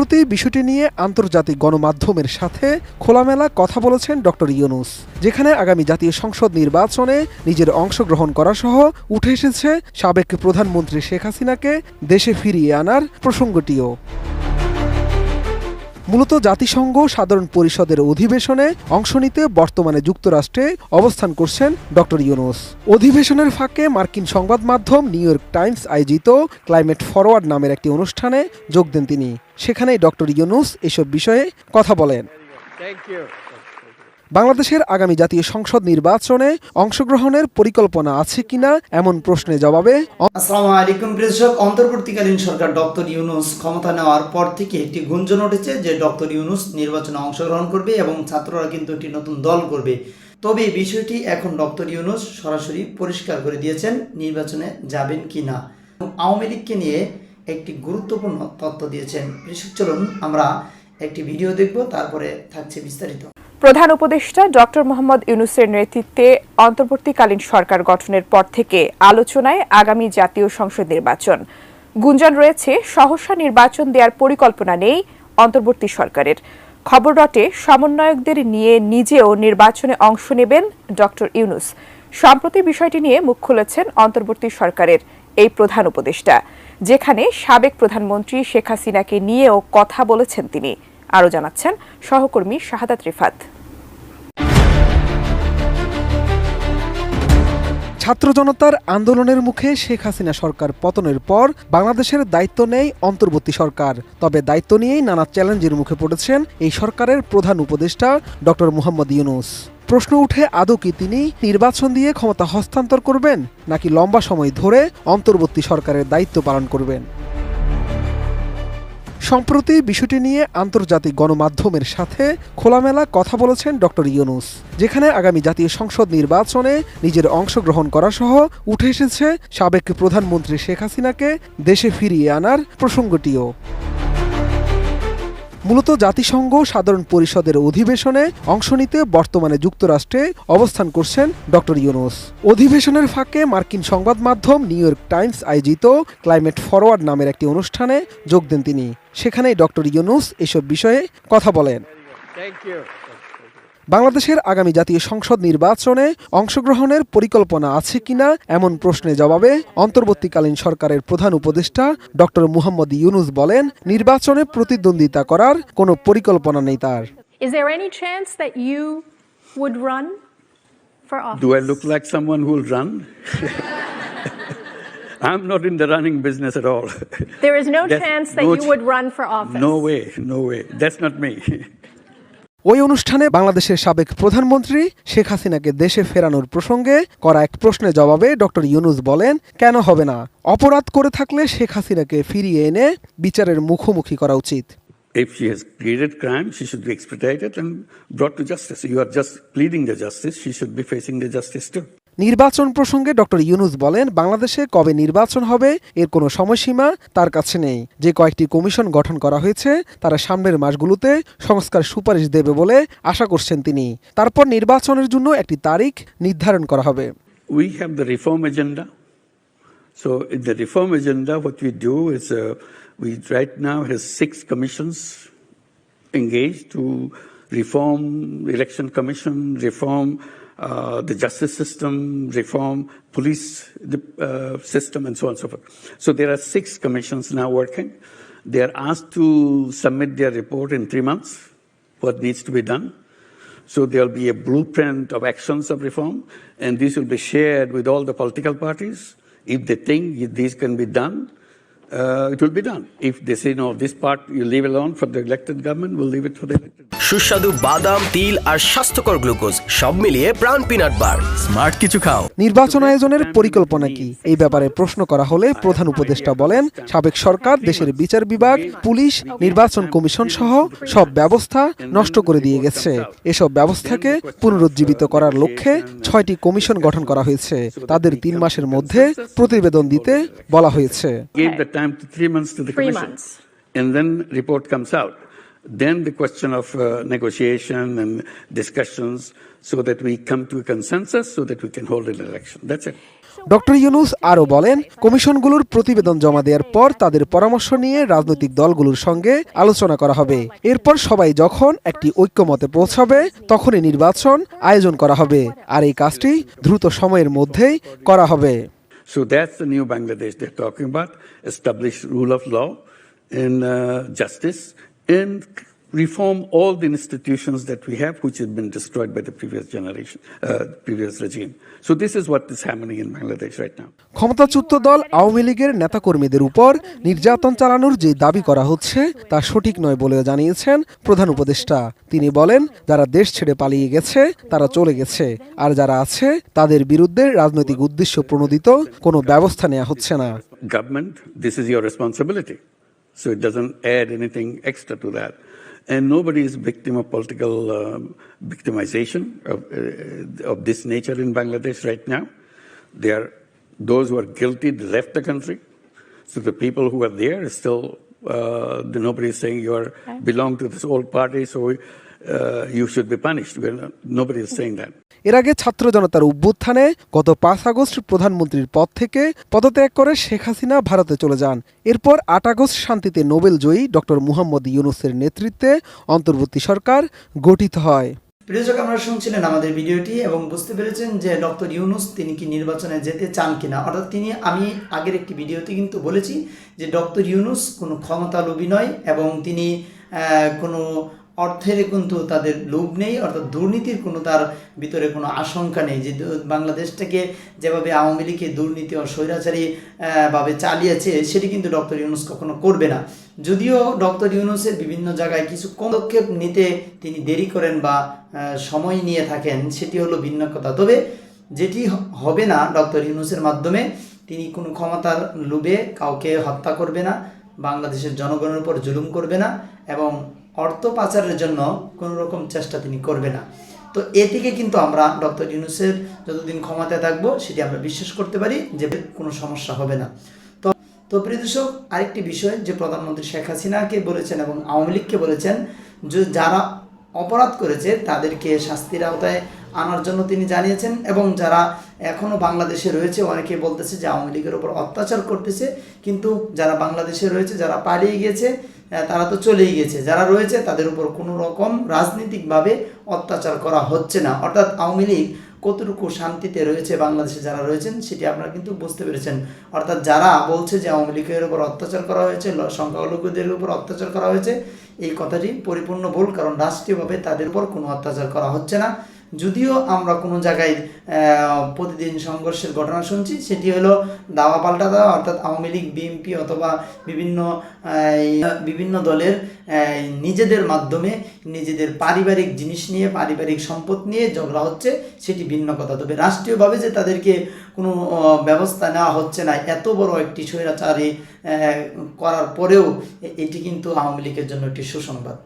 প্রতি বিষয়টি নিয়ে আন্তর্জাতিক গণমাধ্যমের সাথে খোলামেলা কথা বলেছেন ডক্টর ইউনুস, যেখানে আগামী জাতীয় সংসদ নির্বাচনে নিজের অংশগ্রহণ করা সহ উঠে এসেছে সাবেক প্রধানমন্ত্রী শেখ হাসিনাকে দেশে ফিরিয়ে আনার প্রসঙ্গটিও। মূলত জাতিসংঘ সাধারণ পরিষদের অধিবেশনে অংশ নিতে বর্তমানে যুক্তরাষ্ট্রে অবস্থান করছেন ডক্টর ইউনুস। অধিবেশনের ফাঁকে মার্কিন সংবাদ মাধ্যম নিউ ইয়র্ক টাইমস আয়োজিত ক্লাইমেট ফরওয়ার্ড নামের একটি অনুষ্ঠানে যোগ দেন তিনি। সেখানেই ডক্টর ইউনুস এসব বিষয়ে কথা বলেন। বাংলাদেশের আগামী জাতীয় সংসদ নির্বাচনে অংশগ্রহণের পরিকল্পনা আছে কিনা এমন প্রশ্নের জবাবে আসসালামু আলাইকুম প্রেসক অন্তর্বর্তীকালীন সরকার ডক্টর ইউনুস ক্ষমতা নেওয়ার পর থেকে একটি গুঞ্জন উঠেছে যে ডক্টর ইউনুস নির্বাচনে অংশগ্রহণ করবে এবং ছাত্ররা কিন্তু একটি নতুন দল করবে। তবে বিষয়টি এখন ডক্টর ইউনুস সরাসরি পরিষ্কার করে দিয়েছেন নির্বাচনে যাবেন কি না আওয়ামী লীগকে নিয়ে একটি গুরুত্বপূর্ণ তথ্য দিয়েছেন। চলুন আমরা একটি ভিডিও দেখব, তারপরে থাকছে বিস্তারিত। প্রধান উপদেষ্টা ডক্টর মোহাম্মদ ইউনুসের নেতৃত্বে অন্তর্বর্তীকালীন সরকার গঠনের পর থেকে আলোচনায় আগামী জাতীয় সংসদ নির্বাচন। গুঞ্জন রয়েছে, সহসা নির্বাচন দেওয়ার পরিকল্পনা নেই অন্তর্বর্তী সরকারের। খবর রটে, সমন্বয়কদের নিয়ে নিজেও নির্বাচনে অংশ নেবেন ডক্টর ইউনুস। সম্প্রতি বিষয়টি নিয়ে মুখ খুলেছেন অন্তর্বর্তী সরকারের এই প্রধান উপদেষ্টা, যেখানে সাবেক প্রধানমন্ত্রী শেখ হাসিনাকে নিয়েও কথা বলেছেন তিনি। আরও জানাচ্ছেন সহকর্মী শাহাদাত রিফাত। ছাত্র জনতার আন্দোলনের মুখে শেখ হাসিনা সরকার পতনের পর বাংলাদেশের দায়িত্ব নেই অন্তর্বর্তী সরকার। তবে দায়িত্ব নিয়েই নানা চ্যালেঞ্জের মুখে পড়েছেন এই সরকারের প্রধান উপদেষ্টা ডক্টর মোহাম্মদ ইউনুস। প্রশ্ন উঠে, আদৌ কি তিনি নির্বাচন দিয়ে ক্ষমতা হস্তান্তর করবেন নাকি লম্বা সময় ধরে অন্তর্বর্তী সরকারের দায়িত্ব পালন করবেন? সম্প্রতি বিষয়টি নিয়ে আন্তর্জাতিক গণমাধ্যমের সাথে খোলামেলা কথা বলেছেন ডক্টর ইউনুস, যেখানে আগামী জাতীয় সংসদ নির্বাচনে নিজের অংশগ্রহণ করা সহ উঠে এসেছে সাবেক প্রধানমন্ত্রী শেখ হাসিনাকে দেশে ফিরিয়ে আনার প্রসঙ্গটিও। মূলত জাতিসংঘ সাধারণ পরিষদের অধিবেশনে অংশ নিতে বর্তমানে যুক্তরাষ্ট্রে অবস্থান করছেন ডক্টর ইউনুস। অধিবেশনের ফাঁকে মার্কিন সংবাদ মাধ্যম নিউ ইয়র্ক টাইমস আয়োজিত ক্লাইমেট ফরওয়ার্ড নামের একটি অনুষ্ঠানে যোগ দেন তিনি। সেখানেই ডক্টর ইউনুস এসব বিষয়ে কথা বলেন। বাংলাদেশের আগামী জাতীয় সংসদ নির্বাচনে অংশগ্রহণের পরিকল্পনা আছে কিনা এমন প্রশ্নে জবাবে অন্তর্বর্তীকালীন সরকারের প্রধান উপদেষ্টা ড মুহাম্মদ ইউনুস বলেন নির্বাচনে প্রতিদ্বন্দ্বিতা করার কোনো পরিকল্পনা নেই তার I'm not in the running business at all. There is no yes, chance that no ch- would run for office. No way, no way. That's not me. ওই অনুষ্ঠানে বাংলাদেশের সাবেক প্রধানমন্ত্রী শেখ হাসিনাকে দেশে ফেরানোর প্রসঙ্গে করা এক প্রশ্নের জবাবে ডক্টর ইউনুস বলেন কেন হবে না অপরাধ করে থাকলে শেখ হাসিনাকে ফিরিয়ে এনে বিচারের মুখোমুখি করা উচিত if she has created crime, she should be expedited and brought to justice. You are just pleading the justice. She should be facing the justice too. নির্বাচন প্রসঙ্গে ডক্টর ইউনুস বলেন বাংলাদেশে কবে নির্বাচন হবে এর কোনো সময়সীমা তার কাছে নেই। যে কয়েকটি কমিশন গঠন করা হয়েছে তারা সামনের মাসগুলোতে সংস্কার সুপারিশ দেবে বলে আশা করছেন তিনি। তারপর নির্বাচনের জন্য একটি তারিখ নির্ধারণ করা হবে। Have the reform agenda. So in the reform agenda, what we do is uh, we right now has six commissions engaged to reform election commission, reform uh, the justice system, reform police uh, system, and so on and so forth. So there are six commissions now working. They are asked to submit their report in three months. What needs to be done. So there'll be a blueprint of actions of reform, and this will be shared with all the political parties. If they think these can be done, it will be done. If they say, no, this part you leave alone for the elected government, we'll leave it for the elected সুস্বাদু বাদাম তিল আর স্বাস্থ্যকর glucose সব মিলিয়ে প্রাণ peanut বার। Smart কিছু খাও। নির্বাচন আয়োজনের পরিকল্পনা কি? এই ব্যাপারে প্রশ্ন করা হলে প্রধান উপদেষ্টা বলেন সাবেক সরকার দেশের বিচার বিভাগ পুলিশ নির্বাচন কমিশন সহ সব ব্যবস্থা নষ্ট করে দিয়ে গেছে। এসব ব্যবস্থাকে পুনরুজ্জীবিত করার লক্ষ্যে ছয়টি কমিশন গঠন করা হয়েছে। তাদের তিন মাসের মধ্যে প্রতিবেদন দিতে বলা হয়েছে। Time to three months to the Three commission. months. And then report comes out. then the question of uh, negotiation and discussions so that we come to a consensus so that we can hold an election. That's it. Doctor Yunus আরও বলেন কমিশনগুলোর প্রতিবেদন জমা দেওয়ার পর তাদের পরামর্শ নিয়ে রাজনৈতিক দলগুলোর সঙ্গে আলোচনা করা হবে এরপর সবাই যখন একটি ঐক্যমতে পৌঁছাবে তখনই নির্বাচন আয়োজন করা হবে আর এই কাজটি দ্রুত সময়ের মধ্যেই করা হবে So that's the new Bangladesh they're talking about, establish rule of law and uh, justice and reform all the institutions that we have which have been destroyed by the previous generation, uh, previous regime. So this is what is happening in Bangladesh right now. ক্ষমতাচ্যুত দল আওয়ামী লীগের নেতাকর্মীদের উপর নির্যাতন চালানোর যে দাবি করা হচ্ছে তা সঠিক নয় বলে জানিয়েছেন প্রধান উপদেষ্টা তিনি বলেন যারা দেশ ছেড়ে পালিয়ে গেছে তারা চলে গেছে আর যারা আছে তাদের বিরুদ্ধে রাজনৈতিক উদ্দেশ্য প্রণোদিত কোনো ব্যবস্থা নেওয়া হচ্ছে না Government, this is your responsibility. So it doesn't add anything extra to that. And nobody is victim of political um, victimization of, uh, of this nature in Bangladesh right now. They are those who are guilty they left the country. So the people who are there still uh, the, nobody is saying you are belong to this old party, so uh, you should be punished. Well, nobody is saying that. এর আগে ছাত্র জনতার অভ্যুত্থানে গত পাঁচ August প্রধানমন্ত্রীর পদ থেকে পদত্যাগ করে শেখ হাসিনা ভারতে চলে যান। এরপর আট আগস্ট শান্তিতে নোবেল জয়ী ডক্টর মুহাম্মদ ইউনুসের নেতৃত্বে অন্তর্বর্তী সরকার গঠিত হয়। প্রিয়জক আমরা শুনছিলেন আমাদের ভিডিওটি এবং বুঝতে পেরেছেন যে ডক্টর ইউনুস তিনি কি নির্বাচনে যেতে চান কিনা। অর্থাৎ তিনি, আমি আগের একটি ভিডিওতে কিন্তু বলেছি যে ডক্টর ইউনুস কোনো ক্ষমতা লোভী নয় এবং তিনি কোনো অর্থের কিন্তু তাদের লোভ নেই, অর্থাৎ দুর্নীতির কোনো তার ভিতরে কোনো আশঙ্কা নেই। যে বাংলাদেশটাকে যেভাবে আওয়ামী লীগের দুর্নীতি ও স্বৈরাচারী ভাবে চালিয়েছে, সেটি কিন্তু ডক্টর ইউনুস কখনো করবে না। যদিও ডক্টর ইউনুসের বিভিন্ন জায়গায় কিছু পদক্ষেপ নিতে তিনি দেরি করেন বা সময় নিয়ে থাকেন, সেটি হলো ভিন্ন কথা। তবে যেটি হবে না ডক্টর ইউনুসের মাধ্যমে, তিনি কোনো ক্ষমতার লোভে কাউকে হত্যা করবে না, বাংলাদেশের জনগণের উপর জুলুম করবে না, এবং অর্থ পাচারের জন্য কোনো রকম চেষ্টা তিনি করবে না। তো এ থেকে কিন্তু আমরা ডক্টর ইউনুসের যতদিন ক্ষমতায় থাকব, সেটি আমরা বিশ্বাস করতে পারি যে কোনো সমস্যা হবে না। তো তো প্রিয় দর্শক, আরেকটি বিষয় যে প্রধানমন্ত্রী শেখ হাসিনাকে বলেছেন এবং আওয়ামী লীগকে বলেছেন যে যারা অপরাধ করেছে তাদেরকে শাস্তির আওতায় আনার জন্য তিনি জানিয়েছেন এবং যারা এখনও বাংলাদেশে রয়েছে, অনেকে বলতেছে যে আওয়ামী লীগের উপর অত্যাচার করতেছে। কিন্তু যারা বাংলাদেশে রয়েছে, যারা পালিয়ে গিয়েছে তারা তো চলেই গেছে। যারা রয়েছে, তাদের উপর কোনো রকম রাজনৈতিকভাবে অত্যাচার করা হচ্ছে না। অর্থাৎ আওয়ামী লীগ কতটুকু শান্তিতে রয়েছে বাংলাদেশে যারা রয়েছেন, সেটি আপনারা কিন্তু বুঝতে পেরেছেন। অর্থাৎ যারা বলছে যে আওয়ামী লীগের উপর অত্যাচার করা হয়েছে সংখ্যালঘুদের উপর অত্যাচার করা হয়েছে, এই কথাটি পরিপূর্ণ ভুল, কারণ রাষ্ট্রীয়ভাবে তাদের উপর কোনো অত্যাচার করা হচ্ছে না। যদিও আমরা কোনো জায়গায় প্রতিদিন সংঘর্ষের ঘটনা শুনছি, সেটি হলো দাওয়া পাল্টা দেওয়া, অর্থাৎ আওয়ামী লীগ বিএনপি অথবা বিভিন্ন বিভিন্ন দলের নিজেদের মাধ্যমে নিজেদের পারিবারিক জিনিস নিয়ে, পারিবারিক সম্পদ নিয়ে ঝগড়া হচ্ছে, সেটি ভিন্ন কথা। তবে রাষ্ট্রীয়ভাবে যে তাদেরকে কোনো ব্যবস্থা নেওয়া হচ্ছে না, এত বড় একটি স্বৈরাচারী করার পরেও এটি কিন্তু আওয়ামী লীগের জন্য একটি সুসংবাদ।